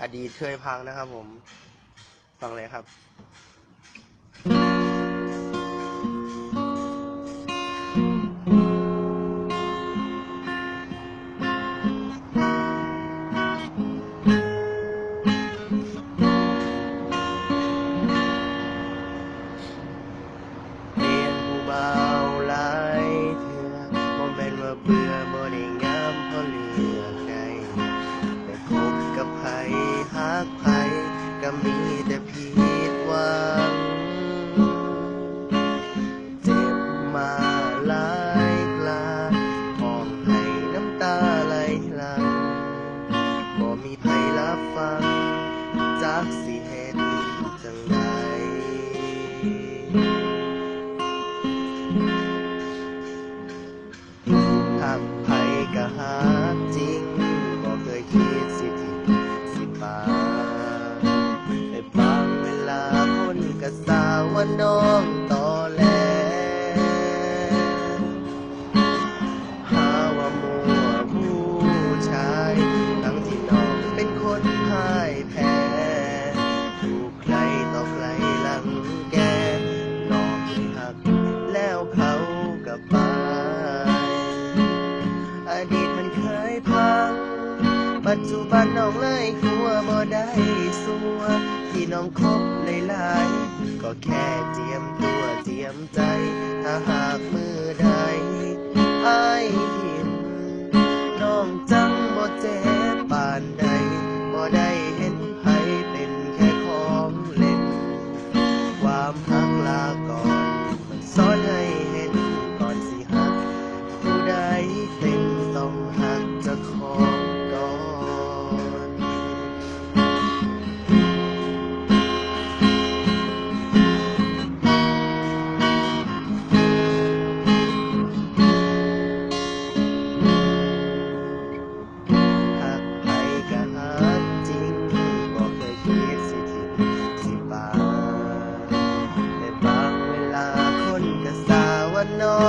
อดีตเคยพังนะครับผม ฟังเลยครับ มีแต่ผิดหวัง เจ็บมาหลายคราหอมให้น้ำตาไหลหลังบ่มีไผรับฟัง จากสิเหตุจังใด ตอแหลหาว่ามัวผู้ชาย ทั้งที่น้องเป็นคนพ่ายแพ้ถูกใครต่อใครลังแกน้องหักแล้วเขาก็ไปอดีตมันเคยพัง ปัจจุบันน้องเลยหัวบ่ได้สัวที่น้องคบหลายๆ ก็แค่เจียมตัวเจียมใจ ถ้าหากมือใดไอ้หินน้องจังบ่เจ็บปานใดบ่ได้เห็น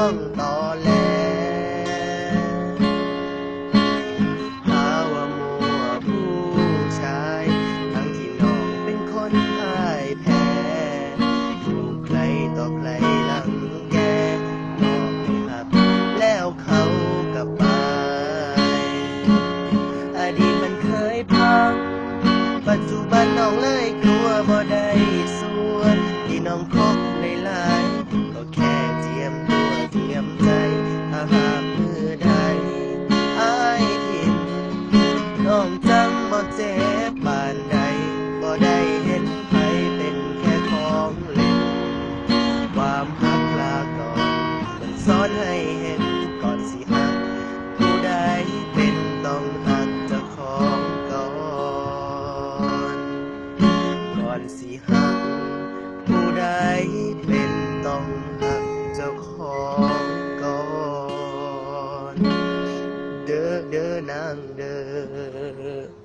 องตอแลหาว่ามัวผู้ชาย ทั้งที่น้องเป็นคนพ่ายแพ้ถูกใครต่อใครลังแกน้องไม่หักแล้วเขาก็ไปอดีตมันเคยพัง ปัจจุบันน้องเลย น้องจังบ่เจ็บปานใดบ่ได้เห็นไผเป็นแค่ของเล่น ความหักลาก่อนมันสอนให้เห็นก่อนสิหักผู้ใดเป็นต้องหักเจ้าของก่อน ก่อนสิหักผู้ใดเป็นต้อง the the the